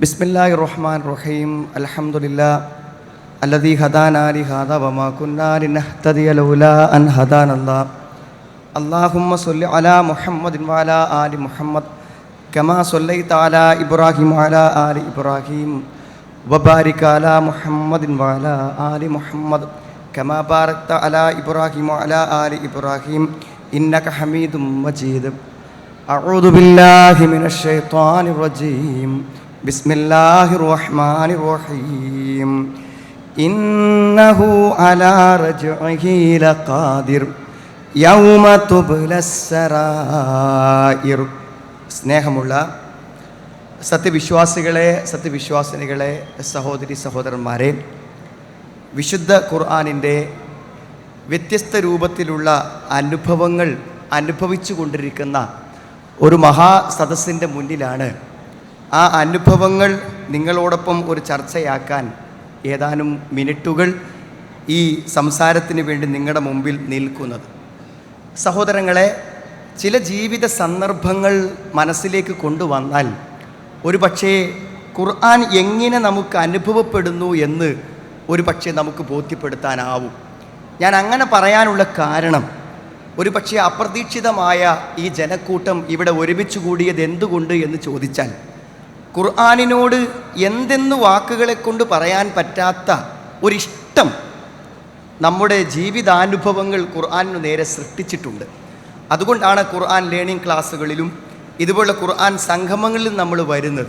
ബിസ്മില്ലാഹി റഹ്മാൻ റഹീം അലഹമുല്ല അല്ലദീ ഹദാൻ അലി ഹദ വമാ കുന്നാലി നഹ്തദിയ ലൗല അല്ലാഹുമ്മ സല്ലി അലാ മുഹമ്മദിൻ വാല ആലി മുഹമ്മദ്. കമാ സല്ലൈത അലാ ഇബ്രാഹിം അലാ ആലി ഇബ്രാഹിം. വബാരിക അലാ മുഹമ്മദിൻ വാല ആലി മുഹമ്മദ്. കമാ ബാരക്ത അലാ ഇബ്രാഹിം അലാ ആലി ഇബ്രാഹിം. ഇന്നക ഹമീദും മജീദ്. അഊദു ബില്ലാഹി മിനശ് ശൈത്വാനിർ റജീം. بسم الله الرحمن الرحيم إنه على رجعه لقادر يوم تبلى السرائر സ്നേഹമുള്ള സത്യവിശ്വാസികളെ സത്യവിശ്വാസിനികളെ സഹോദരി സഹോദരന്മാരെ വിശുദ്ധ ഖുർആാനിൻ്റെ വ്യത്യസ്ത രൂപത്തിലുള്ള അനുഭവങ്ങൾ അനുഭവിച്ചു കൊണ്ടിരിക്കുന്ന ഒരു മഹാസദസ്സിൻ്റെ മുന്നിലാണ് ആ അനുഭവങ്ങൾ നിങ്ങളോടൊപ്പം ഒരു ചർച്ചയാക്കാൻ ഏതാനും മിനിറ്റുകൾ ഈ സംസാരത്തിന് വേണ്ടി നിങ്ങളുടെ മുമ്പിൽ നിൽക്കുന്നത്. സഹോദരങ്ങളെ ചില ജീവിത സന്ദർഭങ്ങൾ മനസ്സിലേക്ക് കൊണ്ടുവന്നാൽ ഒരു പക്ഷേ ഖുർആൻ എങ്ങനെ നമുക്ക് അനുഭവപ്പെടുന്നു എന്ന് ഒരു പക്ഷേ നമുക്ക് ബോധ്യപ്പെടുത്താനാവും. ഞാൻ അങ്ങനെ പറയാനുള്ള കാരണം ഒരു പക്ഷേ അപ്രതീക്ഷിതമായ ഈ ജനക്കൂട്ടം ഇവിടെ ഒരുമിച്ച് കൂടിയത് എന്തുകൊണ്ട് എന്ന് ചോദിച്ചാൽ ഖുർആാനിനോട് എന്തെന്ന് വാക്കുകളെ കൊണ്ട് പറയാൻ പറ്റാത്ത ഒരിഷ്ടം നമ്മുടെ ജീവിതാനുഭവങ്ങൾ ഖുർആാനിനു നേരെ സൃഷ്ടിച്ചിട്ടുണ്ട്. അതുകൊണ്ടാണ് ഖുർആൻ ലേണിംഗ് ക്ലാസ്സുകളിലും ഇതുപോലുള്ള ഖുർആൻ സംഗമങ്ങളിലും നമ്മൾ വരുന്നത്.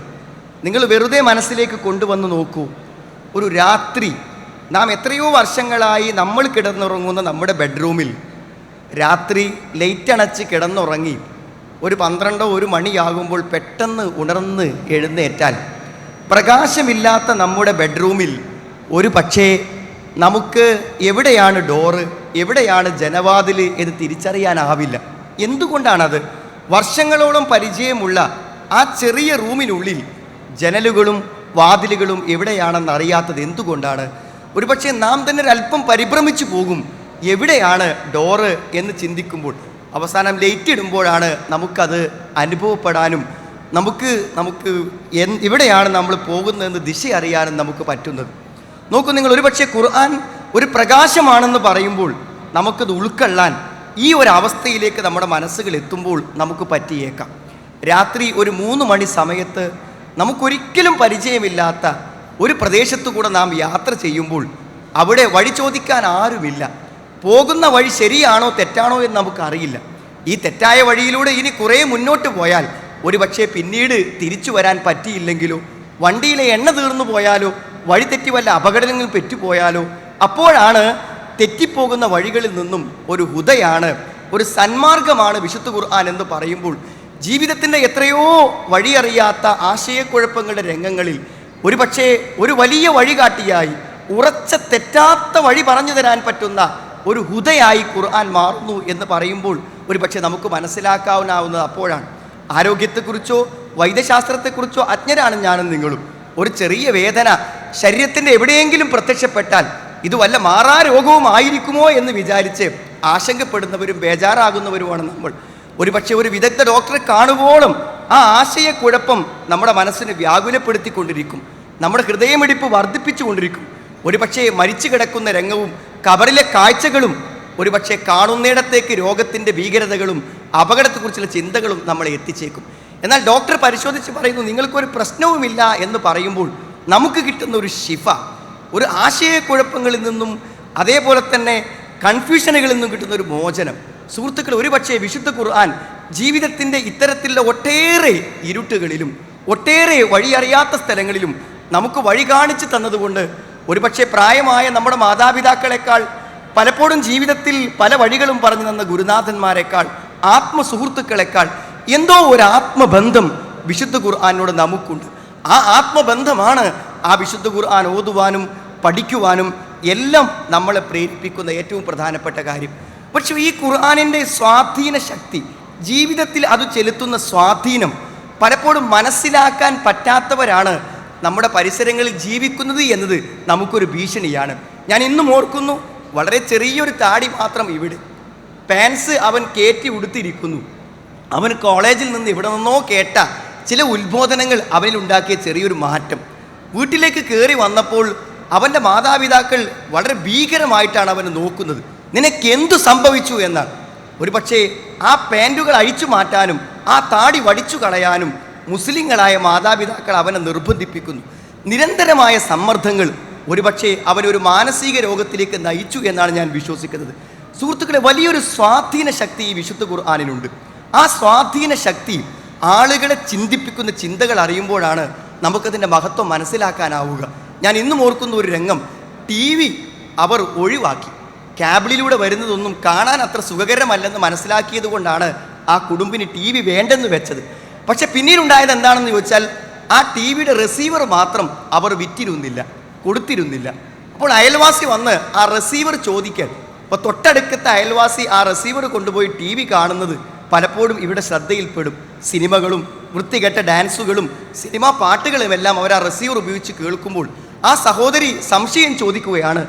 നിങ്ങൾ വെറുതെ മനസ്സിലേക്ക് കൊണ്ടുവന്ന് നോക്കൂ. ഒരു രാത്രി നാം എത്രയോ വർഷങ്ങളായി നമ്മൾ കിടന്നുറങ്ങുന്ന നമ്മുടെ ബെഡ്റൂമിൽ രാത്രി ലൈറ്റ് അണച്ച് കിടന്നുറങ്ങി ഒരു പന്ത്രണ്ടോ ഒരു മണിയാകുമ്പോൾ പെട്ടെന്ന് ഉണർന്ന് എഴുന്നേറ്റാൽ പ്രകാശമില്ലാത്ത നമ്മുടെ ബെഡ്റൂമിൽ ഒരു പക്ഷേ നമുക്ക് എവിടെയാണ് ഡോറ് എവിടെയാണ് ജനവാതിൽ എന്ന് തിരിച്ചറിയാനാവില്ല. എന്തുകൊണ്ടാണത്? വർഷങ്ങളോളം പരിചയമുള്ള ആ ചെറിയ റൂമിനുള്ളിൽ ജനലുകളും വാതിലുകളും എവിടെയാണെന്ന് അറിയാത്തത് എന്തുകൊണ്ടാണ്? ഒരുപക്ഷെ നാം തന്നെ ഒരല്പം പരിഭ്രമിച്ചു പോകും. എവിടെയാണ് ഡോറ് എന്ന് ചിന്തിക്കുമ്പോൾ അവസാനം ലേറ്റ് ഇടുമ്പോഴാണ് നമുക്കത് അനുഭവപ്പെടാനും നമുക്ക് നമുക്ക് ഇവിടെയാണ് നമ്മൾ പോകുന്നതെന്ന് ദിശ അറിയാനും നമുക്ക് പറ്റുന്നത്. നോക്കൂ നിങ്ങൾ ഒരുപക്ഷെ ഖുർആൻ ഒരു പ്രകാശമാണെന്ന് പറയുമ്പോൾ നമുക്കത് ഉൾക്കൊള്ളാൻ ഈ ഒരു അവസ്ഥയിലേക്ക് നമ്മുടെ മനസ്സുകൾ എത്തുമ്പോൾ നമുക്ക് പറ്റിയേക്കാം. രാത്രി ഒരു മൂന്ന് മണി സമയത്ത് നമുക്കൊരിക്കലും പരിചയമില്ലാത്ത ഒരു പ്രദേശത്തു കൂടെ നാം യാത്ര ചെയ്യുമ്പോൾ അവിടെ വഴി ചോദിക്കാൻ ആരുമില്ല. പോകുന്ന വഴി ശരിയാണോ തെറ്റാണോ എന്ന് നമുക്കറിയില്ല. ഈ തെറ്റായ വഴിയിലൂടെ ഇനി കുറേ മുന്നോട്ട് പോയാൽ ഒരു പക്ഷേ പിന്നീട് തിരിച്ചു വരാൻ പറ്റിയില്ലെങ്കിലോ വണ്ടിയിലെ എണ്ണ തീർന്നു പോയാലോ വഴി തെറ്റി വല്ല അപകടങ്ങൾ പെറ്റുപോയാലോ അപ്പോഴാണ് തെറ്റിപ്പോകുന്ന വഴികളിൽ നിന്നും ഒരു ഹുദയാണ് ഒരു സന്മാർഗമാണ് വിശുദ്ധ ഖുർആൻ എന്ന് പറയുമ്പോൾ ജീവിതത്തിന്റെ എത്രയോ വഴിയറിയാത്ത ആശയക്കുഴപ്പങ്ങളുടെ രംഗങ്ങളിൽ ഒരു പക്ഷേ ഒരു വലിയ വഴികാട്ടിയായി ഉറച്ച തെറ്റാത്ത വഴി പറഞ്ഞു തരാൻ പറ്റുന്ന ഒരു ഹുദയായി ഖുർആൻ മാറുന്നു എന്ന് പറയുമ്പോൾ ഒരു പക്ഷേ നമുക്ക് മനസ്സിലാക്കാവുന്നാവുന്നത് അപ്പോഴാണ്. ആരോഗ്യത്തെക്കുറിച്ചോ വൈദ്യശാസ്ത്രത്തെക്കുറിച്ചോ അജ്ഞരാണ് ഞാനും നിങ്ങളും. ഒരു ചെറിയ വേദന ശരീരത്തിന്റെ എവിടെയെങ്കിലും പ്രത്യക്ഷപ്പെട്ടാൽ ഇത് വല്ല മാറാ രോഗവും ആയിരിക്കുമോ എന്ന് വിചാരിച്ച് ആശങ്കപ്പെടുന്നവരും ബേജാറാകുന്നവരുമാണ് നമ്മൾ. ഒരു പക്ഷേ ഒരു വിദഗ്ധ ഡോക്ടറെ കാണുമ്പോഴും ആ ആശയക്കുഴപ്പം നമ്മുടെ മനസ്സിനെ വ്യാകുലപ്പെടുത്തിക്കൊണ്ടിരിക്കും. നമ്മുടെ ഹൃദയമിടിപ്പ് വർദ്ധിപ്പിച്ചുകൊണ്ടിരിക്കും. ഒരുപക്ഷെ മരിച്ചു കിടക്കുന്ന രംഗവും കബറിലെ കാഴ്ചകളും ഒരുപക്ഷെ കാണുന്നിടത്തേക്ക് രോഗത്തിന്റെ ഭീകരതകളും അപകടത്തെക്കുറിച്ചുള്ള ചിന്തകളും നമ്മളെ എത്തിച്ചേക്കും. എന്നാൽ ഡോക്ടർ പരിശോധിച്ച് പറയുന്നു നിങ്ങൾക്കൊരു പ്രശ്നവുമില്ല എന്ന് പറയുമ്പോൾ നമുക്ക് കിട്ടുന്ന ഒരു ശിഫ ഒരു ആശയക്കുഴപ്പങ്ങളിൽ നിന്നും അതേപോലെ തന്നെ കൺഫ്യൂഷനുകളിൽ നിന്നും കിട്ടുന്ന ഒരു മോചനം. സുഹൃത്തുക്കൾ ഒരുപക്ഷെ വിശുദ്ധ ഖുർആൻ ജീവിതത്തിന്റെ ഇത്തരത്തിലുള്ള ഒട്ടേറെ ഇരുട്ടുകളിലും ഒട്ടേറെ വഴിയറിയാത്ത സ്ഥലങ്ങളിലും നമുക്ക് വഴി കാണിച്ചു തന്നതുകൊണ്ട് ഒരുപക്ഷെ പ്രായമായ നമ്മുടെ മാതാപിതാക്കളെക്കാൾ പലപ്പോഴും ജീവിതത്തിൽ പല വഴികളും പറഞ്ഞു തന്ന ഗുരുനാഥന്മാരെക്കാൾ ആത്മസുഹൃത്തുക്കളെക്കാൾ എന്തോ ഒരു ആത്മബന്ധം വിശുദ്ധ ഖുർആാനോട് നമുക്കുണ്ട്. ആ ആത്മബന്ധമാണ് ആ വിശുദ്ധ ഖുർആൻ ഓതുവാനും പഠിക്കുവാനും എല്ലാം നമ്മളെ പ്രേരിപ്പിക്കുന്ന ഏറ്റവും പ്രധാനപ്പെട്ട കാര്യം. പക്ഷെ ഈ ഖുർആാനിന്റെ സ്വാധീന ശക്തി ജീവിതത്തിൽ അത് ചെലുത്തുന്ന സ്വാധീനം പലപ്പോഴും മനസ്സിലാക്കാൻ പറ്റാത്തവരാണ് നമ്മുടെ പരിസരങ്ങളിൽ ജീവിക്കുന്നത് എന്നത് നമുക്കൊരു ഭീഷണിയാണ്. ഞാൻ ഇന്നും ഓർക്കുന്നു വളരെ ചെറിയൊരു താടി മാത്രം ഇവിടെ. പാൻസ് അവൻ കയറ്റി ഉടുത്തിരിക്കുന്നു. അവൻ കോളേജിൽ നിന്ന് ഇവിടെ നിന്നോ കേട്ട ചില ഉത്ബോധനങ്ങൾ അവനിൽ ഉണ്ടാക്കിയ ചെറിയൊരു മാറ്റം. വീട്ടിലേക്ക് കയറി വന്നപ്പോൾ അവന്റെ മാതാപിതാക്കൾ വളരെ ഭീകരമായിട്ടാണ് അവനെ നോക്കുന്നത്. നിനക്ക് എന്തു സംഭവിച്ചു എന്നാണ് ഒരു പക്ഷേ ആ പാന്റുകൾ അഴിച്ചു മാറ്റാനും ആ താടി വടിച്ചു കളയാനും മുസ്ലിങ്ങളായ മാതാപിതാക്കൾ അവനെ നിർബന്ധിപ്പിക്കുന്നു. നിരന്തരമായ സമ്മർദ്ദങ്ങൾ. ഒരുപക്ഷെ അവനൊരു മാനസിക രോഗത്തിലേക്ക് നയിച്ചു എന്നാണ് ഞാൻ വിശ്വസിക്കുന്നത്. സുഹൃത്തുക്കളെ വലിയൊരു സ്വാധീന ശക്തി ഈ വിശുദ്ധ ഖുർആാനിനുണ്ട് ആ സ്വാധീന ശക്തി ആളുകളെ ചിന്തിപ്പിക്കുന്ന ചിന്തകൾ അറിയുമ്പോഴാണ് നമുക്കതിന്റെ മഹത്വം മനസ്സിലാക്കാനാവുക. ഞാൻ ഇന്നും ഓർക്കുന്ന ഒരു രംഗം. ടി വി അവർ ഒഴിവാക്കി. ക്യാബിളിലൂടെ വരുന്നതൊന്നും കാണാൻ അത്ര സുഖകരമല്ലെന്ന് മനസ്സിലാക്കിയത് കൊണ്ടാണ് ആ കുടുംബിന് ടി വി വേണ്ടെന്ന് വെച്ചത്. പക്ഷെ പിന്നീടുണ്ടായത് എന്താണെന്ന് ചോദിച്ചാൽ ആ ടി വിയുടെ റിസീവർ മാത്രം അവർ വിറ്റിരുന്നില്ല കൊടുത്തിരുന്നില്ല. അപ്പോൾ അയൽവാസി വന്ന് ആ റിസീവർ ചോദിക്കാൻ. അപ്പോൾ തൊട്ടടുക്കത്തെ അയൽവാസി ആ റിസീവർ കൊണ്ടുപോയി ടി വി കാണുന്നത് പലപ്പോഴും ഇവിടെ ശ്രദ്ധയിൽപ്പെടും. സിനിമകളും വൃത്തികെട്ട ഡാൻസുകളും സിനിമാ പാട്ടുകളും എല്ലാം അവർ ആ റിസീവർ ഉപയോഗിച്ച് കേൾക്കുമ്പോൾ ആ സഹോദരി സംശയം ചോദിക്കുകയാണ്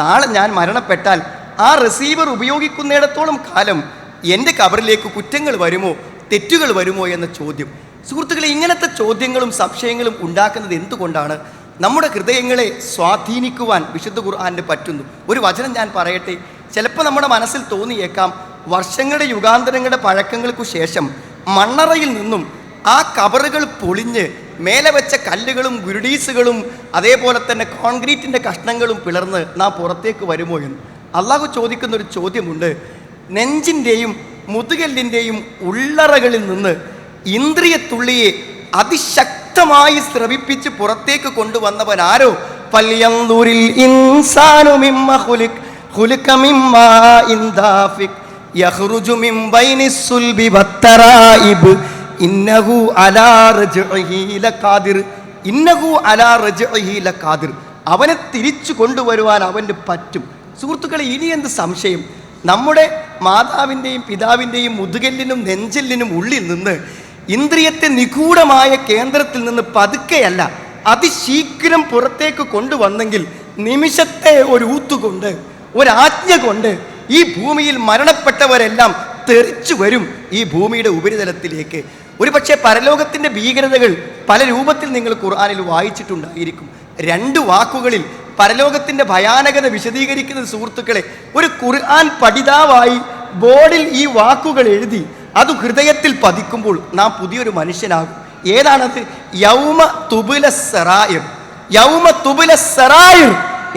നാളെ ഞാൻ മരണപ്പെട്ടാൽ ആ റിസീവർ ഉപയോഗിക്കുന്നിടത്തോളം കാലം എന്റെ കബറിലേക്ക് കുറ്റങ്ങൾ വരുമോ? തെറ്റുകൾ വരുമോ എന്ന ചോദ്യം. സുഹൃത്തുക്കളെ ഇങ്ങനത്തെ ചോദ്യങ്ങളും സംശയങ്ങളും ഉണ്ടാക്കുന്നത് എന്തുകൊണ്ടാണ്? നമ്മുടെ ഹൃദയങ്ങളെ സ്വാധീനിക്കുവാൻ വിശുദ്ധ ഖുർആാനിന് പറ്റുന്നു. ഒരു വചനം ഞാൻ പറയട്ടെ. ചിലപ്പോൾ നമ്മുടെ മനസ്സിൽ തോന്നിയേക്കാം വർഷങ്ങളുടെ യുഗാന്തരങ്ങളുടെ പഴക്കങ്ങൾക്കു ശേഷം മണ്ണറയിൽ നിന്നും ആ കബറുകൾ പൊളിഞ്ഞ് മേലെ വെച്ച കല്ലുകളും ഗുരുഡീസുകളും അതേപോലെ തന്നെ കോൺക്രീറ്റിന്റെ കഷ്ണങ്ങളും പിളർന്ന് നാം പുറത്തേക്ക് വരുമോ എന്ന്. അള്ളാഹു ചോദിക്കുന്ന ഒരു ചോദ്യമുണ്ട്. നെഞ്ചിന്റെയും മുതുകല്ലിന്റെയും ഉള്ളറകളിൽ നിന്ന് ഇന്ദ്രിയത്തുള്ളിയെ അതിശക്തമായി ശ്രവിപ്പിച്ച് പുറത്തേക്ക് റജ്ഇഹി ലഖാദിർ. അവനെ തിരിച്ചു കൊണ്ടുവരുവാൻ അവന് പറ്റും. സുഹൃത്തുക്കളെ ഇനി എന്ത് സംശയം? നമ്മുടെ മാതാവിന്റെയും പിതാവിന്റെയും മുതുകല്ലിനും നെഞ്ചെല്ലിനും ഉള്ളിൽ നിന്ന് ഇന്ദ്രിയത്തെ നിഗൂഢമായ കേന്ദ്രത്തിൽ നിന്ന് പതുക്കെയല്ല അതിശീഘ്രം പുറത്തേക്ക് കൊണ്ടുവന്നെങ്കിൽ നിമിഷത്തെ ഒരു ഊത്തുകൊണ്ട് ഒരാജ്ഞ കൊണ്ട് ഈ ഭൂമിയിൽ മരണപ്പെട്ടവരെല്ലാം തെറിച്ചു വരും ഈ ഭൂമിയുടെ ഉപരിതലത്തിലേക്ക്. ഒരുപക്ഷെ പരലോകത്തിന്റെ ഭീകരതകൾ പല രൂപത്തിൽ നിങ്ങൾ ഖുർആാനിൽ വായിച്ചിട്ടുണ്ടായിരിക്കും. രണ്ട് വാക്കുകളിൽ പരലോകത്തിന്റെ ഭയാനകത വിശദീകരിക്കുന്ന സുഹൃത്തുക്കളെ ഒരു ഖുർആൻ പഠിതാവായി ബോർഡിൽ ഈ വാക്കുകൾ എഴുതി അത് ഹൃദയത്തിൽ പതിക്കുമ്പോൾ നാം പുതിയൊരു മനുഷ്യനാകും. ഏതാണത്? യൗമ തുബുല സെറായിർ. യൗമ തുബുല സെറായിർ.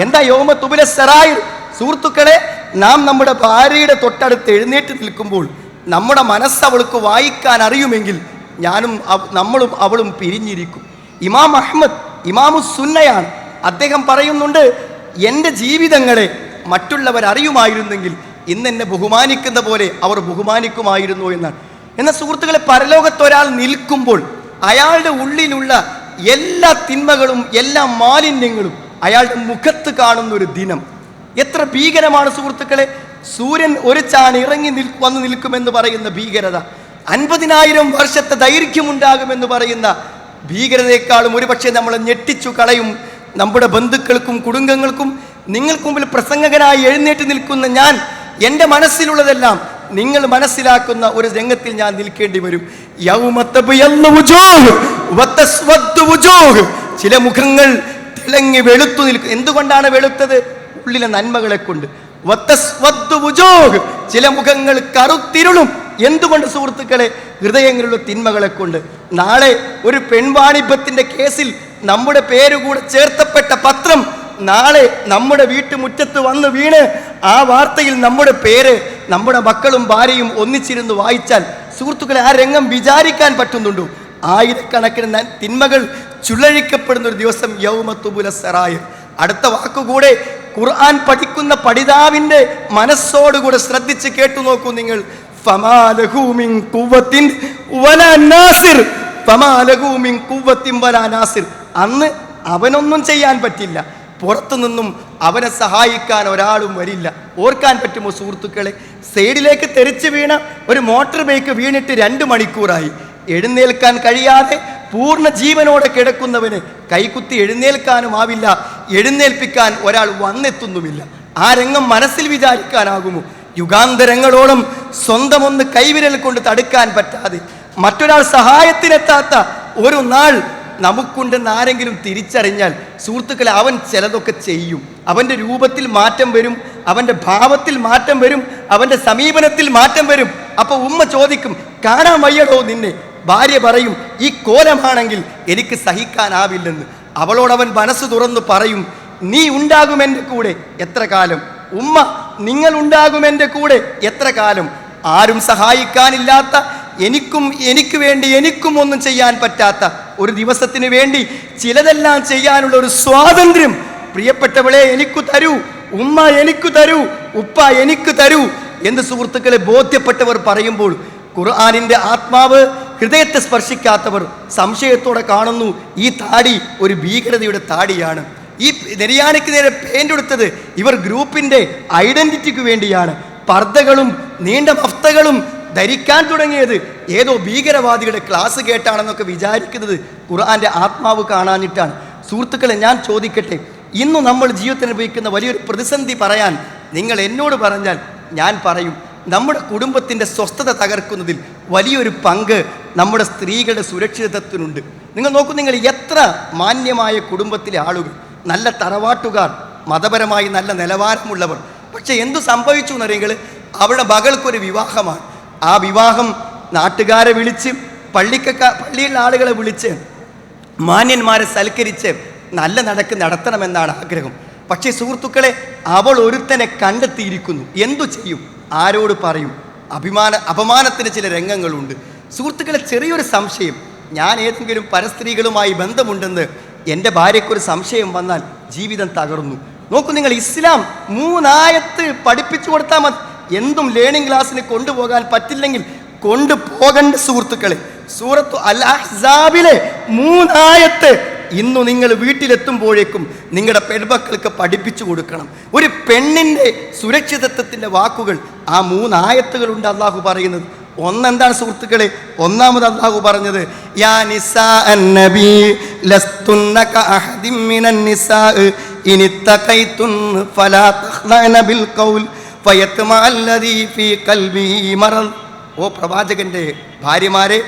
എന്താ യൗമ തുബുല സെറായിർ? സുഹൃത്തുക്കളെ നാം നമ്മുടെ ഭാര്യയുടെ തൊട്ടടുത്ത് എഴുന്നേറ്റ് നിൽക്കുമ്പോൾ നമ്മുടെ മനസ്സ് അവൾക്ക് വായിക്കാൻ അറിയുമെങ്കിൽ ഞാനും നമ്മളും അവളും പിരിഞ്ഞിരിക്കും. ഇമാം അഹമ്മദ് ഇമാമു സുന്നയാണ് അദ്ദേഹം പറയുന്നുണ്ട് എന്റെ ജീവിതങ്ങളെ മറ്റുള്ളവർ അറിയുമായിരുന്നെങ്കിൽ ഇന്ന് എന്നെ ബഹുമാനിക്കുന്ന പോലെ അവർ ബഹുമാനിക്കുമായിരുന്നു എന്നാണ്. എന്നാൽ സുഹൃത്തുക്കളെ പരലോകത്തൊരാൾ നിൽക്കുമ്പോൾ അയാളുടെ ഉള്ളിലുള്ള എല്ലാ തിന്മകളും എല്ലാ മാലിന്യങ്ങളും അയാളുടെ മുഖത്ത് കാണുന്ന ഒരു ദിനം. എത്ര ഭീകരമാണ് സുഹൃത്തുക്കളെ സൂര്യൻ ഒരു ചാൺ ഇറങ്ങി നിൽ വന്ന് നിൽക്കുമെന്ന് പറയുന്ന ഭീകരത. അൻപതിനായിരം വർഷത്തെ ദൈർഘ്യമുണ്ടാകുമെന്ന് പറയുന്ന ഭീകരതയെക്കാളും ഒരുപക്ഷെ നമ്മളെ ഞെട്ടിച്ചു കളയും. നമ്മുടെ ബന്ധുക്കൾക്കും കുടുംബങ്ങൾക്കും നിങ്ങൾക്ക് മുമ്പിൽ പ്രസംഗകനായി എഴുന്നേറ്റ് നിൽക്കുന്ന ഞാൻ എന്റെ മനസ്സിലുള്ളതെല്ലാം നിങ്ങൾ മനസ്സിലാക്കുന്ന ഒരു രംഗത്തിൽ ഞാൻ നിൽക്കേണ്ടി വരും. ചില മുഖങ്ങൾ തിളങ്ങി വെളുത്തു നിൽക്കും. എന്തുകൊണ്ടാണ് വെളുത്തത്? ഉള്ളിലെ നന്മകളെ കൊണ്ട്. ചില മുഖങ്ങൾ കറുത്തിരുളും. എന്തുകൊണ്ട് സുഹൃത്തുക്കളെ? ഹൃദയങ്ങളിലുള്ള തിന്മകളെ കൊണ്ട് നാളെ ഒരു പെൺവാണിഭത്തിന്റെ കേസിൽ നമ്മുടെ പേരുകൂടെ ചേർത്തപ്പെട്ട പത്രം നാളെ നമ്മുടെ വീട്ടുമുറ്റത്ത് വന്ന് വീണ് ആ വാർത്തയിൽ നമ്മുടെ പേര് നമ്മുടെ മക്കളും ഭാര്യയും ഒന്നിച്ചിരുന്ന് വായിച്ചാൽ സുഹൃത്തുക്കളെ ആ രംഗം വിചാരിക്കാൻ പറ്റുന്നുണ്ടോ? ആയിരക്കണക്കിന് തിന്മകൾ ചുഴലിക്കപ്പെടുന്ന ഒരു ദിവസം യൗമത്തുബുല സറായ് അടുത്ത വാക്കുകൂടെ ഖുർആൻ പഠിക്കുന്ന പഠിതാവിന്റെ മനസ്സോടുകൂടെ ശ്രദ്ധിച്ച് കേട്ടു നോക്കൂ നിങ്ങൾ. ഫമാലഹൂമിൻ കുവത്തിൻ വലാ നാസിർ. ഫമാലഹൂമിൻ വലാ നാസിർ. അന്ന് അവനൊന്നും ചെയ്യാൻ പറ്റില്ല. പുറത്തു നിന്നും അവനെ സഹായിക്കാൻ ഒരാളും വരില്ല. ഓർക്കാൻ പറ്റുമോ സുഹൃത്തുക്കളെ? സൈഡിലേക്ക് തെറിച്ച് വീണ ഒരു മോട്ടോർ ബൈക്ക് വീണിട്ട് രണ്ട് മണിക്കൂറായി. എഴുന്നേൽക്കാൻ കഴിയാതെ പൂർണ ജീവനോടെ കിടക്കുന്നവന് കൈകുത്തി എഴുന്നേൽക്കാനും ആവില്ല. എഴുന്നേൽപ്പിക്കാൻ ഒരാൾ വന്നെത്തുന്നുമില്ല. ആ രംഗം മനസ്സിൽ വിചാരിക്കാനാകുമോ? യുഗാന്തരങ്ങളോളം സ്വന്തം ഒന്ന് കൈവിരൽ കൊണ്ട് തടുക്കാൻ പറ്റാതെ. മറ്റൊരാൾ സഹായത്തിനെത്താത്ത ഒരു നാൾ നമുക്കുണ്ടെന്ന് ആരെങ്കിലും തിരിച്ചറിഞ്ഞാൽ സുഹൃത്തുക്കളെ അവൻ ചിലതൊക്കെ ചെയ്യും. അവന്റെ രൂപത്തിൽ മാറ്റം വരും അവന്റെ ഭാവത്തിൽ മാറ്റം വരും അവന്റെ സമീപനത്തിൽ മാറ്റം വരും. അപ്പോൾ ഉമ്മ ചോദിക്കും കാണാൻ വയ്യടോ നിന്നെ? ഭാര്യ പറയും ഈ കോലമാണെങ്കിൽ എനിക്ക് സഹിക്കാനാവില്ലെന്ന്. അവളോടവൻ മനസ്സ് തുറന്നു പറയും നീ ഉണ്ടാകും എന്റെ കൂടെ എത്ര കാലം? ഉമ്മ നിങ്ങൾ ഉണ്ടാകും എന്റെ കൂടെ എത്ര കാലം? ആരും സഹായിക്കാനില്ലാത്ത എനിക്കും എനിക്ക് വേണ്ടി എനിക്കും ഒന്നും ചെയ്യാൻ പറ്റാത്ത ഒരു ദിവസത്തിന് വേണ്ടി ചിലതെല്ലാം ചെയ്യാനുള്ള ഒരു സ്വാതന്ത്ര്യം പ്രിയപ്പെട്ടവളെ എനിക്കു തരൂ ഉമ്മ എനിക്ക് തരൂ ഉപ്പ എനിക്ക് തരൂ എന്ന് സുഹൃത്തുക്കളെ ബോധ്യപ്പെട്ടവർ പറയുമ്പോൾ ഖുർആാനിന്റെ ആത്മാവ് ഹൃദയത്തെ സ്പർശിക്കാത്തവർ സംശയത്തോടെ കാണുന്നു ഈ താടി ഒരു ഭീകരതയുടെ താടിയാണ്. ഈ നെരിയാണിക്ക് നേരെ പെയിന്റ് എടുത്തത് ഇവർ ഗ്രൂപ്പിന്റെ ഐഡന്റിറ്റിക്ക് വേണ്ടിയാണ്. പർദ്ദകളും നീണ്ട മഫ്തകളും ധരിക്കാൻ തുടങ്ങിയത് ഏതോ ഭീകരവാദികളുടെ ക്ലാസ് കേട്ടാണെന്നൊക്കെ വിചാരിക്കുന്നത് ഖുർആന്റെ ആത്മാവ് കാണാനിട്ടാണ് സുഹൃത്തുക്കളെ ഞാൻ ചോദിക്കട്ടെ ഇന്ന് നമ്മൾ ജീവിതത്തിൽ അനുഭവിക്കുന്ന വലിയൊരു പ്രതിസന്ധി പറയാൻ നിങ്ങൾ എന്നോട് പറഞ്ഞാൽ ഞാൻ പറയും നമ്മുടെ കുടുംബത്തിന്റെ സ്വസ്ഥത തകർക്കുന്നതിൽ വലിയൊരു പങ്ക് നമ്മുടെ സ്ത്രീകളുടെ സുരക്ഷിതത്വത്തിനുണ്ട്. നിങ്ങൾ നോക്കൂ നിങ്ങൾ എത്ര മാന്യമായ കുടുംബത്തിലെ ആളുകൾ നല്ല തറവാട്ടുകാർ മതപരമായി നല്ല നിലവാരമുള്ളവർ. പക്ഷേ എന്തു സംഭവിച്ചു എന്നറിയെങ്കിൽ അവരുടെ മകൾക്കൊരു വിവാഹമാണ്. ആ വിവാഹം നാട്ടുകാരെ വിളിച്ച് പള്ളിക്കക്ക പള്ളിയിലുള്ള ആളുകളെ വിളിച്ച് മാന്യന്മാരെ സൽക്കരിച്ച് നല്ല നടക്ക് നടത്തണമെന്നാണ് ആഗ്രഹം. പക്ഷേ സുഹൃത്തുക്കളെ അവൾ ഒരുത്തനെ കണ്ടെത്തിയിരിക്കുന്നു. എന്തു ചെയ്യും? ആരോട് പറയും? അഭിമാന അപമാനത്തിന് ചില രംഗങ്ങളുണ്ട്. സുഹൃത്തുക്കളെ ചെറിയൊരു സംശയം. ഞാൻ ഏതെങ്കിലും പരസ്ത്രീകളുമായി ബന്ധമുണ്ടെന്ന് എന്റെ ഭാര്യയ്ക്കൊരു സംശയം വന്നാൽ ജീവിതം തകർന്നു. നോക്കൂ നിങ്ങൾ ഇസ്ലാം മൂന്നായത്ത് പഠിപ്പിച്ചു കൊടുത്താൽ മതി. എന്തും ലേണിംഗ് ക്ലാസ്സിന് കൊണ്ടുപോകാൻ പറ്റില്ലെങ്കിൽ കൊണ്ടുപോകേണ്ട സുഹൃത്തുക്കളെ. സൂറത്തു അൽ അഹ്സാബിലെ മൂന്നായത്ത് ഇന്നു നിങ്ങൾ വീട്ടിലെത്തുമ്പോഴേക്കും നിങ്ങളുടെ പെൺമക്കൾക്ക് പഠിപ്പിച്ചു കൊടുക്കണം. ഒരു പെണ്ണിന്റെ സുരക്ഷിതത്വത്തിന്റെ വാക്കുകൾ ആ മൂന്നായത്തുകളുണ്ട് അള്ളാഹു പറയുന്നത്. ഒന്നെന്താണ് സുഹൃത്തുക്കളെ? ഒന്നാമത് അള്ളാഹു പറഞ്ഞത് യാ നിസാ ഫലാ തഖ്ലന ബിൽ ഖൗൽ. ഓ പ്രവാചകന്റെ ഭാര്യമാരെ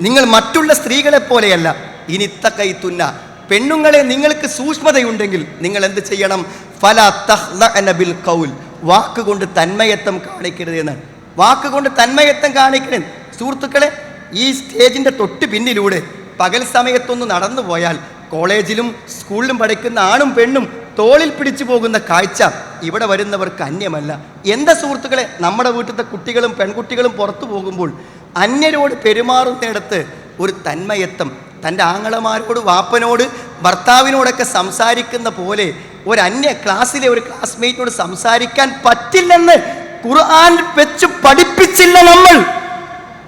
നിങ്ങൾ മറ്റുള്ള സ്ത്രീകളെ പോലെയല്ല ഇനി ഇത്തക്കൈത്തുന്ന പെണ്ണുങ്ങളെ നിങ്ങൾക്ക് സൂക്ഷ്മതയുണ്ടെങ്കിൽ നിങ്ങൾ എന്ത് ചെയ്യണം? ഫല തഹ്ലബിൽ ബിൽ കൗൽ വാക്കുകൊണ്ട് തന്മയത്വം കാണിക്കരുത് എന്നാണ് വാക്കുകൊണ്ട് തന്മയത്വം കാണിക്കരുത്. സുഹൃത്തുക്കളെ ഈ സ്റ്റേജിന്റെ തൊട്ട് പിന്നിലൂടെ പകൽ സമയത്തൊന്ന് നടന്നു പോയാൽ കോളേജിലും സ്കൂളിലും പഠിക്കുന്ന ആണും പെണ്ണും തോളിൽ പിടിച്ചു പോകുന്ന കാഴ്ച ഇവിടെ വരുന്നവർക്ക് അന്യമല്ല. എന്റെ സുഹൃത്തുക്കളെ നമ്മുടെ വീട്ടിലത്തെ കുട്ടികളും പെൺകുട്ടികളും പുറത്തു പോകുമ്പോൾ അന്യരോട് പെരുമാറുന്നിടത്ത് ഒരു തന്മയത്വം തന്റെ ആങ്ങളമാരോട് വാപ്പനോട് ഭർത്താവിനോടൊക്കെ സംസാരിക്കുന്ന പോലെ ഒരു അന്യ ക്ലാസ്സിലെ ഒരു ക്ലാസ്മേറ്റിനോട് സംസാരിക്കാൻ പറ്റില്ലെന്ന് ഖുർആൻ വെച്ച് പഠിപ്പിച്ചില്ല നമ്മൾ.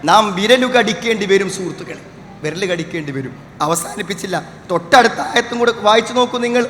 നാം വിരലുകടിക്കേണ്ടി വരും സുഹൃത്തുക്കളെ. വിരൽ കടിക്കേണ്ടി വരും. അവസാനിപ്പിച്ചില്ല. തൊട്ടടുത്ത ആയത്തും കൂടെ വായിച്ചു നോക്കൂ നിങ്ങൾ.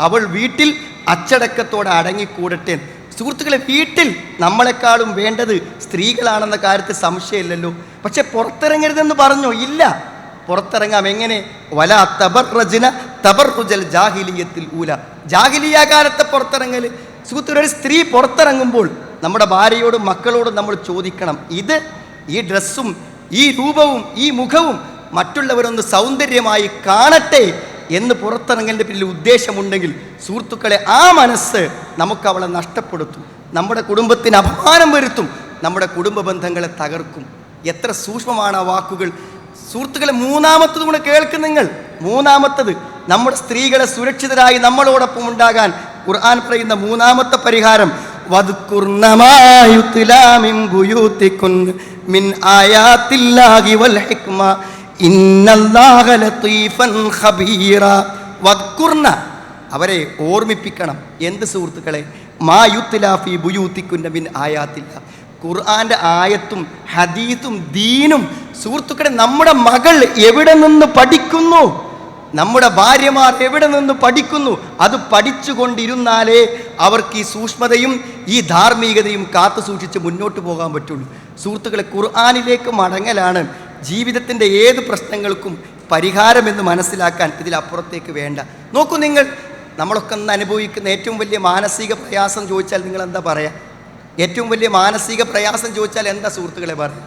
അവൾ വീട്ടിൽ അച്ചടക്കത്തോടെ അടങ്ങിക്കൂടട്ടെ. സുഹൃത്തുക്കളെ വീട്ടിൽ നമ്മളെക്കാളും വേണ്ടത് സ്ത്രീകളാണെന്ന കാര്യത്തിൽ സംശയമില്ലല്ലോ. പക്ഷെ പുറത്തിറങ്ങരുതെന്ന് പറഞ്ഞോ? ഇല്ല. പുറത്തിറങ്ങാം. എങ്ങനെ? വല തബർറജന തബർറുജൽ ജാഹിലിയത്തിൽ ഊല. ജാഹിലിയ കാലത്തെ പുറത്തിറങ്ങൽ സുഹൃത്തുക്കളെ ഒരു സ്ത്രീ പുറത്തിറങ്ങുമ്പോൾ നമ്മുടെ ഭാര്യയോടും മക്കളോടും നമ്മൾ ചോദിക്കണം ഇത് ഈ ഡ്രസ്സും ഈ രൂപവും ഈ മുഖവും മറ്റുള്ളവരൊന്ന് സൗന്ദര്യമായി കാണട്ടെ എന്ന് പുറത്തിറങ്ങലിന്റെ പിന്നിൽ ഉദ്ദേശമുണ്ടെങ്കിൽ സുഹൃത്തുക്കളെ ആ മനസ്സ് നമുക്ക് അവളെ നഷ്ടപ്പെടുത്തും. നമ്മുടെ കുടുംബത്തിന് അപമാനം വരുത്തും. നമ്മുടെ കുടുംബ ബന്ധങ്ങളെ തകർക്കും. എത്ര സൂക്ഷ്മമാണ് ആ വാക്കുകൾ. സുഹൃത്തുക്കളെ മൂന്നാമത്തത് കൂടെ കേൾക്കുന്ന നിങ്ങൾ. മൂന്നാമത്തത് നമ്മുടെ സ്ത്രീകളെ സുരക്ഷിതരായി നമ്മളോടൊപ്പം ഉണ്ടാകാൻ ഖുർആൻ പറയുന്ന മൂന്നാമത്തെ പരിഹാരം. അവരെ ഓർമ്മിപ്പിക്കണം. എന്ത് സുഹൃത്തുക്കളെ? മായുത്തിലാഫി ബുയൂത്തിക്കുന്ന മിൻ ആയാത്തില്ല. ഖുർആന്റെ ആയത്തും ഹദീത്തും ദീനും സുഹൃത്തുക്കളെ നമ്മുടെ മകൾ എവിടെ നിന്ന് പഠിക്കുന്നു? നമ്മുടെ ഭാര്യമാർ എവിടെ നിന്ന് പഠിക്കുന്നു? അത് പഠിച്ചുകൊണ്ടിരുന്നാലേ അവർക്ക് ഈ സൂക്ഷ്മതയും ഈ ധാർമ്മികതയും കാത്തു സൂക്ഷിച്ച് മുന്നോട്ട് പോകാൻ പറ്റുള്ളൂ. സുഹൃത്തുക്കളെ ഖുർആാനിലേക്ക് മടങ്ങലാണ് ജീവിതത്തിന്റെ ഏത് പ്രശ്നങ്ങൾക്കും പരിഹാരമെന്ന് മനസ്സിലാക്കാൻ ഇതിലപ്പുറത്തേക്ക് വേണ്ട. നോക്കൂ നിങ്ങൾ നമ്മളൊക്കെ ഒന്ന് അനുഭവിക്കുന്ന ഏറ്റവും വലിയ മാനസിക പ്രയാസം ചോദിച്ചാൽ നിങ്ങൾ എന്താ പറയുക ഏറ്റവും വലിയ മാനസിക പ്രയാസം ചോദിച്ചാൽ എന്താ സുഹൃത്തുക്കളെ പറയുക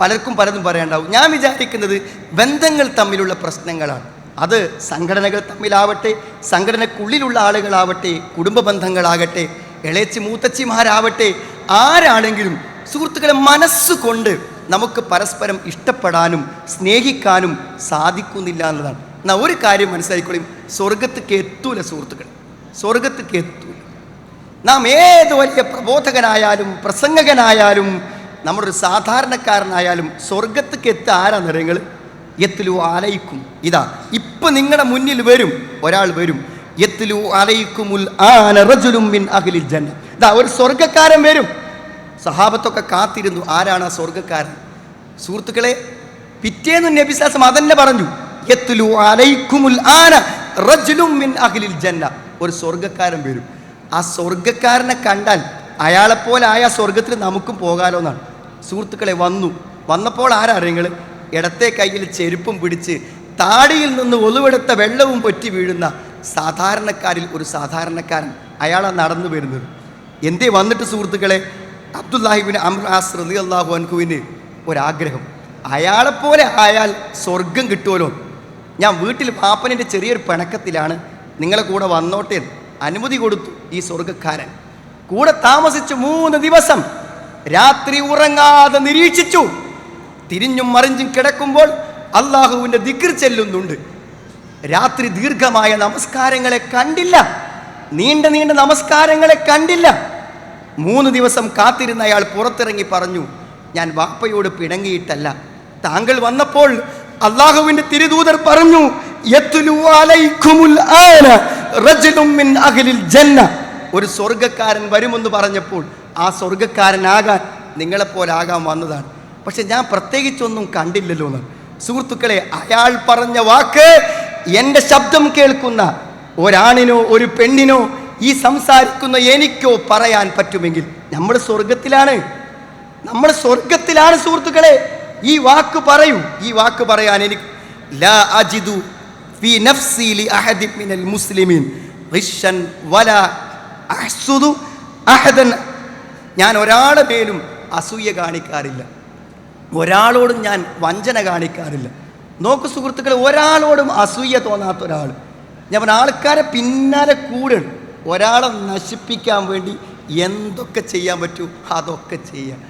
പലർക്കും പലതും പറയാണ്ടാവും ഞാൻ വിചാരിക്കുന്നത് ബന്ധങ്ങൾ തമ്മിലുള്ള പ്രശ്നങ്ങളാണ്. അത് സംഘടനകൾ തമ്മിലാവട്ടെ സംഘടനക്കുള്ളിലുള്ള ആളുകളാവട്ടെ കുടുംബ ബന്ധങ്ങളാകട്ടെ ഇളയച്ചി മൂത്തച്ചിമാരാവട്ടെ ആരാണെങ്കിലും സുഹൃത്തുക്കളെ മനസ്സുകൊണ്ട് നമുക്ക് പരസ്പരം ഇഷ്ടപ്പെടാനും സ്നേഹിക്കാനും സാധിക്കുന്നില്ല എന്നതാണ്. എന്നാൽ ഒരു കാര്യം മനസ്സിലാക്കിക്കോളും. സ്വർഗത്തേക്ക് എത്തൂല സുഹൃത്തുക്കൾ സ്വർഗത്തേക്ക് എത്തൂല. നാം ഏത് വലിയ പ്രബോധകനായാലും പ്രസംഗകനായാലും നമ്മളൊരു സാധാരണക്കാരനായാലും സ്വർഗത്തേക്ക് എത്തുക ആരാന്നറിയങ്ങൾ എത്തിലു ആലയിക്കും ഇതാ ഇപ്പൊ നിങ്ങളുടെ മുന്നിൽ വരും ഒരാൾ വരും. എത്തിലു ആലയിക്കും അഹ്ലിൽ ജന്ന ഇതാ ഒരു സ്വർഗക്കാരൻ വരും. സഹാബത്തൊക്കെ കാത്തിരുന്നു ആരാണ് ആ സ്വർഗക്കാരൻ? സുഹൃത്തുക്കളെ പിറ്റേന്ന് നബിസാസം അതന്നെ പറഞ്ഞു എത്തിലു ആലയിക്കും ആന ജന്ന ഒരു സ്വർഗക്കാരൻ വരും. ആ സ്വർഗക്കാരനെ കണ്ടാൽ അയാളെപ്പോലെ ആയ സ്വർഗത്തിൽ നമുക്കും പോകാലോ എന്നാണ്. സുഹൃത്തുക്കളെ വന്നു. വന്നപ്പോൾ ആരാ ഇടത്തെ കയ്യിൽ ചെരുപ്പും പിടിച്ച് താടിയിൽ നിന്ന് ഒളിവെടുത്ത വെള്ളവും പൊറ്റി വീഴുന്ന സാധാരണക്കാരിൽ ഒരു സാധാരണക്കാരൻ അയാളാണ് നടന്നു വരുന്നത്. എന്തേ വന്നിട്ട് സുഹൃത്തുക്കളെ? അബ്ദുല്ലാഹിബിൻ അമ്രാസ് റലി അള്ളാഹു അൻകുവിന് ഒരാഗ്രഹം. അയാളെപ്പോലെ ആയാൽ സ്വർഗം കിട്ടുമല്ലോ ഞാൻ വീട്ടിൽ പാപ്പനിന്റെ ചെറിയൊരു പിണക്കത്തിലാണ്. നിങ്ങളെ കൂടെ വന്നോട്ടെ എന്ന് അനുമതി കൊടുത്തു ഈ സ്വർഗക്കാരൻ കൂടെ താമസിച്ചു മൂന്ന് ദിവസം രാത്രി ഉറങ്ങാതെ നിരീക്ഷിച്ചു. തിരിഞ്ഞും മറിഞ്ഞും കിടക്കുമ്പോൾ അള്ളാഹുവിന്റെ ദിഗ്ർ ചെല്ലുന്നുണ്ട്. രാത്രി ദീർഘമായ നമസ്കാരങ്ങളെ കണ്ടില്ല. നീണ്ട നീണ്ട നമസ്കാരങ്ങളെ കണ്ടില്ല. മൂന്ന് ദിവസം കാത്തിരുന്ന അയാൾ പുറത്തിറങ്ങി പറഞ്ഞു ഞാൻ വാപ്പയോട് പിണങ്ങിയിട്ടല്ല. താങ്കൾ വന്നപ്പോൾ അള്ളാഹുവിന്റെ തിരുദൂതർ പറഞ്ഞു "യത്ലു അലൈക്കുമുൽ ആന. മിൻ ജന്ന." ഒരു സ്വർഗക്കാരൻ വരുമെന്ന് പറഞ്ഞപ്പോൾ ആ സ്വർഗക്കാരനാകാൻ നിങ്ങളെപ്പോലെ ആകാൻ വന്നതാണ്. പക്ഷെ ഞാൻ പ്രത്യേകിച്ചൊന്നും കണ്ടില്ലല്ലോ എന്ന്. സുഹൃത്തുക്കളെ അയാൾ പറഞ്ഞ വാക്ക് എന്റെ ശബ്ദം കേൾക്കുന്ന ഒരാണിനോ ഒരു പെണ്ണിനോ ഈ സംസാരിക്കുന്ന എനിക്കോ പറയാൻ പറ്റുമെങ്കിൽ നമ്മൾ സ്വർഗത്തിലാണ് നമ്മൾ സ്വർഗത്തിലാണ് സുഹൃത്തുക്കളെ. ഈ വാക്ക് പറയൂ. ഈ വാക്ക് പറയാൻ എനിക്ക് ലാ അജിദു ഫി നഫ്സി ലി അഹദി മിനൽ മുസ്ലിമീൻ റിഷൻ വല അഹ്സുദു അഹദൻ ഞാൻ ഒരാളുടെ പേരും അസൂയ കാണിക്കാറില്ല. ഒരാളോടും ഞാൻ വഞ്ചന കാണിക്കാറില്ല. നോക്ക് സുഹൃത്തുക്കളെ ഒരാളോടും അസൂയ തോന്നാത്ത ഒരാൾ. ഞാൻ പറഞ്ഞ ആൾക്കാരെ പിന്നാലെ കൂടണം. ഒരാളെ നശിപ്പിക്കാൻ വേണ്ടി എന്തൊക്കെ ചെയ്യാൻ പറ്റൂ അതൊക്കെ ചെയ്യാം.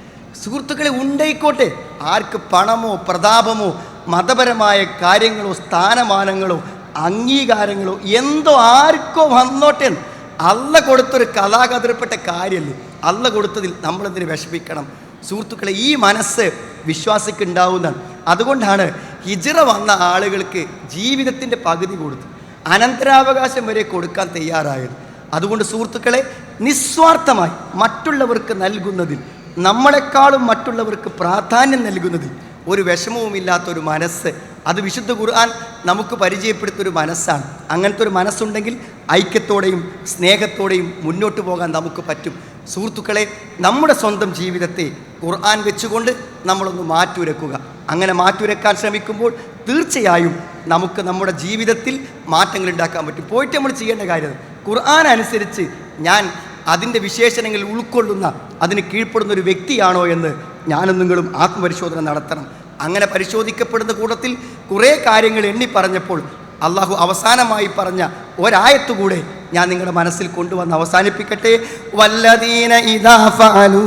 സുഹൃത്തുക്കളെ ഉണ്ടായിക്കോട്ടെ. ആർക്ക് പണമോ പ്രതാപമോ മതപരമായ കാര്യങ്ങളോ സ്ഥാനമാനങ്ങളോ അംഗീകാരങ്ങളോ എന്തോ ആർക്കോ വന്നോട്ടെ. അല്ല കൊടുത്തൊരു കലാകതിരപ്പെട്ട കാര്യമല്ലേ? അല്ല കൊടുത്തതിൽ നമ്മളെന്തിനു വിഷമിക്കണം? സുഹൃത്തുക്കളെ ഈ മനസ്സ് വിശ്വാസിക്ക് ഉണ്ടാവുന്നതാണ് അതുകൊണ്ടാണ് ഹിജിറ വന്ന ആളുകൾക്ക് ജീവിതത്തിന്റെ പകുതി കൊടുത്തു അനന്തരാവകാശം വരെ കൊടുക്കാൻ തയ്യാറായത്. അതുകൊണ്ട് സുഹൃത്തുക്കളെ നിസ്വാർത്ഥമായി മറ്റുള്ളവർക്ക് നൽകുന്നതിൽ നമ്മളെക്കാളും മറ്റുള്ളവർക്ക് പ്രാധാന്യം നൽകുന്നത് ഒരു വിഷമവുമില്ലാത്ത ഒരു മനസ്സ്. അത് വിശുദ്ധ ഖുർആൻ നമുക്ക് പരിചയപ്പെടുത്തൊരു മനസ്സാണ്. അങ്ങനത്തെ ഒരു മനസ്സുണ്ടെങ്കിൽ ഐക്യത്തോടെയും സ്നേഹത്തോടെയും മുന്നോട്ട് പോകാൻ നമുക്ക് പറ്റും. സുഹൃത്തുക്കളെ നമ്മുടെ സ്വന്തം ജീവിതത്തെ ഖുർആൻ വെച്ചുകൊണ്ട് നമ്മളൊന്ന് മാറ്റുരക്കുക. അങ്ങനെ മാറ്റുരക്കാൻ ശ്രമിക്കുമ്പോൾ തീർച്ചയായും നമുക്ക് നമ്മുടെ ജീവിതത്തിൽ മാറ്റങ്ങൾ ഉണ്ടാക്കാൻ പറ്റും. പോയിട്ട് നമ്മൾ ചെയ്യേണ്ട കാര്യം ഖുർആൻ അനുസരിച്ച് ഞാൻ അതിന്റെ വിശേഷണങ്ങൾ ഉൾക്കൊള്ളുന്ന അതിന് കീഴ്പ്പെടുന്ന ഒരു വ്യക്തിയാണോ എന്ന് ഞാനും നിങ്ങളും ആത്മപരിശോധന നടത്തണം. അങ്ങനെ പരിശോധിക്കപ്പെടുന്ന കൂട്ടത്തിൽ കുറേ കാര്യങ്ങൾ എണ്ണി പറഞ്ഞപ്പോൾ അള്ളാഹു അവസാനമായി പറഞ്ഞ ഒരായത്തുകൂടെ ഞാൻ നിങ്ങളുടെ മനസ്സിൽ കൊണ്ടുവന്ന് അവസാനിപ്പിക്കട്ടെ. വല്ലദീന ഇദാ ഫഅലു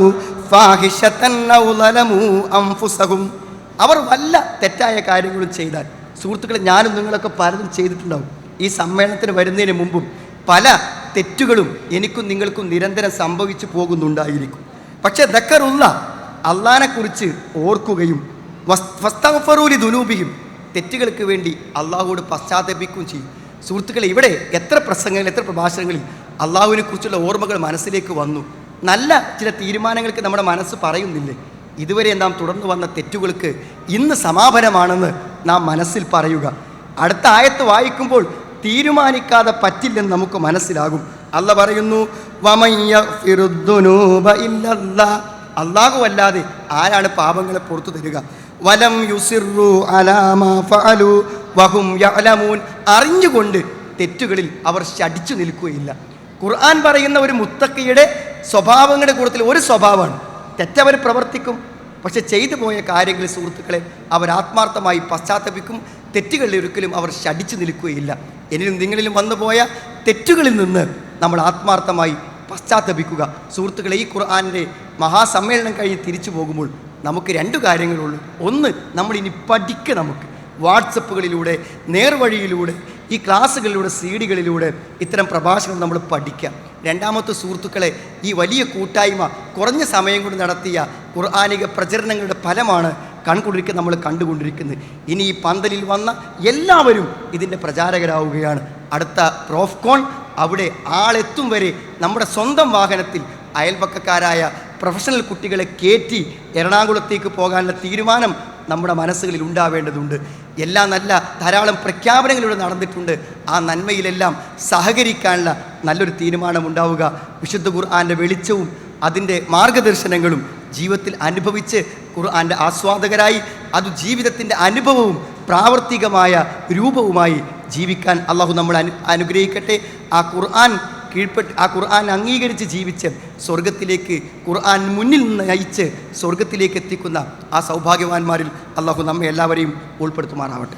അവർ വല്ല തെറ്റായ കാര്യങ്ങളും ചെയ്താൽ സുഹൃത്തുക്കളെ ഞാനും നിങ്ങളൊക്കെ പലതും ചെയ്തിട്ടുണ്ടാവും. ഈ സമ്മേളനത്തിന് വരുന്നതിന് മുമ്പും പല തെറ്റുകളും എനിക്കും നിങ്ങൾക്കും നിരന്തരം സംഭവിച്ചു പോകുന്നുണ്ടായിരിക്കും. പക്ഷേ ദക്കറുള്ള അള്ളഹാനെക്കുറിച്ച് ഓർക്കുകയും വസ്തഫറൂലി ദുനൂബിയും തെറ്റുകൾക്ക് വേണ്ടി അള്ളാഹുവോട് പശ്ചാത്തപിക്കുകയും ചെയ്യും. സുഹൃത്തുക്കളെ ഇവിടെ എത്ര പ്രസംഗങ്ങളിൽ എത്ര പ്രഭാഷണങ്ങളിൽ അള്ളാഹുവിനെ കുറിച്ചുള്ള ഓർമ്മകൾ മനസ്സിലേക്ക് വന്നു. നല്ല ചില തീരുമാനങ്ങൾക്ക് നമ്മുടെ മനസ്സ് പറയുന്നില്ലേ? ഇതുവരെ നാം തുടർന്നു വന്ന തെറ്റുകൾക്ക് ഇന്ന് സമാപനമാണെന്ന് നാം മനസ്സിൽ പറയുക. അടുത്ത ആയത്ത് വായിക്കുമ്പോൾ തീരുമാനിക്കാതെ പറ്റില്ലെന്ന് നമുക്ക് മനസ്സിലാകും. അല്ല പറയുന്നു അള്ളാഹുവല്ലാതെ ഫിറുദ്ദുനൂബ ഇല്ലല്ലാ." അല്ലാഹു അല്ലാതെ ആരാണ് പാപങ്ങളെ പുറത്തു തരിക? വലം യുസിറു അലാമാ ഫഅലു. വഹും യഅലമൂൻ. അറിഞ്ഞുകൊണ്ട് തെറ്റുകളിൽ അവർ ശടിച്ചു നിൽക്കുകയില്ല. ഖുർആൻ പറയുന്ന ഒരു മുത്തക്കയുടെ സ്വഭാവങ്ങളുടെ കൂട്ടത്തിൽ ഒരു സ്വഭാവമാണ്. തെറ്റവർ പ്രവർത്തിക്കും പക്ഷെ ചെയ്തു പോയ കാര്യങ്ങൾ സുഹൃത്തുക്കളെ അവർ ആത്മാർത്ഥമായി പശ്ചാത്തപിക്കും തെറ്റുകളിൽ ഒരിക്കലും അവർ ശടിച്ചു നിൽക്കുകയില്ല. എന്നിലും നിങ്ങളിലും വന്നുപോയ തെറ്റുകളിൽ നിന്ന് നമ്മൾ ആത്മാർത്ഥമായി പശ്ചാത്തപിക്കുക. സുഹൃത്തുക്കളെ ഈ ഖുർആാനിന്റെ മഹാസമ്മേളനം കഴിഞ്ഞ് തിരിച്ചു പോകുമ്പോൾ നമുക്ക് രണ്ട് കാര്യങ്ങളുള്ളൂ. ഒന്ന് നമ്മൾ ഇനി പഠിക്കുക നമുക്ക്. വാട്സപ്പുകളിലൂടെ നേർവഴിയിലൂടെ ഈ ക്ലാസ്സുകളിലൂടെ സീഡികളിലൂടെ ഇത്തരം പ്രഭാഷണം നമ്മൾ പഠിക്കാം. രണ്ടാമത്തെ സുഹൃത്തുക്കളെ ഈ വലിയ കൂട്ടായ്മ കുറഞ്ഞ സമയം കൊണ്ട് നടത്തിയ ഖുർആാനിക പ്രചരണങ്ങളുടെ ഫലമാണ് കൺകുളിരിക്ക് നമ്മൾ കണ്ടുകൊണ്ടിരിക്കുന്നത്. ഇനി ഈ പന്തലിൽ വന്ന എല്ലാവരും ഇതിന്റെ പ്രചാരകരാവുകയാണ്. അടുത്ത പ്രോഫ്കോൺ അവിടെ ആളെത്തും വരെ നമ്മുടെ സ്വന്തം വാഹനത്തിൽ അയൽപക്കക്കാരായ പ്രൊഫഷണൽ കുട്ടികളെ കയറ്റി എറണാകുളത്തേക്ക് പോകാനുള്ള തീരുമാനം നമ്മുടെ മനസ്സുകളിൽ ഉണ്ടാവേണ്ടതുണ്ട്. എല്ലാ നല്ല ധാരാളം പ്രഖ്യാപനങ്ങളിലൂടെ നടന്നിട്ടുണ്ട്. ആ നന്മയിലെല്ലാം സഹകരിക്കാനുള്ള നല്ലൊരു തീരുമാനം ഉണ്ടാവുക. വിശുദ്ധ ഖുർആാന്റെ വെളിച്ചവും അതിന്റെ മാർഗദർശനങ്ങളും ജീവിതത്തിൽ അനുഭവിച്ച് ഖുർആാന്റെ ആസ്വാദകരായി അത് ജീവിതത്തിന്റെ അനുഭവവും പ്രാവർത്തികമായ രൂപവുമായി ജീവിക്കാൻ അള്ളാഹു നമ്മൾ അനു അനുഗ്രഹിക്കട്ടെ. ആ ഖുർആൻ കീഴ്പ്പെട്ട് ആ ഖുർആൻ അംഗീകരിച്ച് ജീവിച്ച് സ്വർഗത്തിലേക്ക് ഖുർആൻ മുന്നിൽ നിന്ന് നയിച്ച് സ്വർഗത്തിലേക്ക് എത്തിക്കുന്ന ആ സൗഭാഗ്യവാന്മാരിൽ അള്ളാഹു നമ്മെ എല്ലാവരെയും ഉൾപ്പെടുത്തുമാറാവട്ടെ.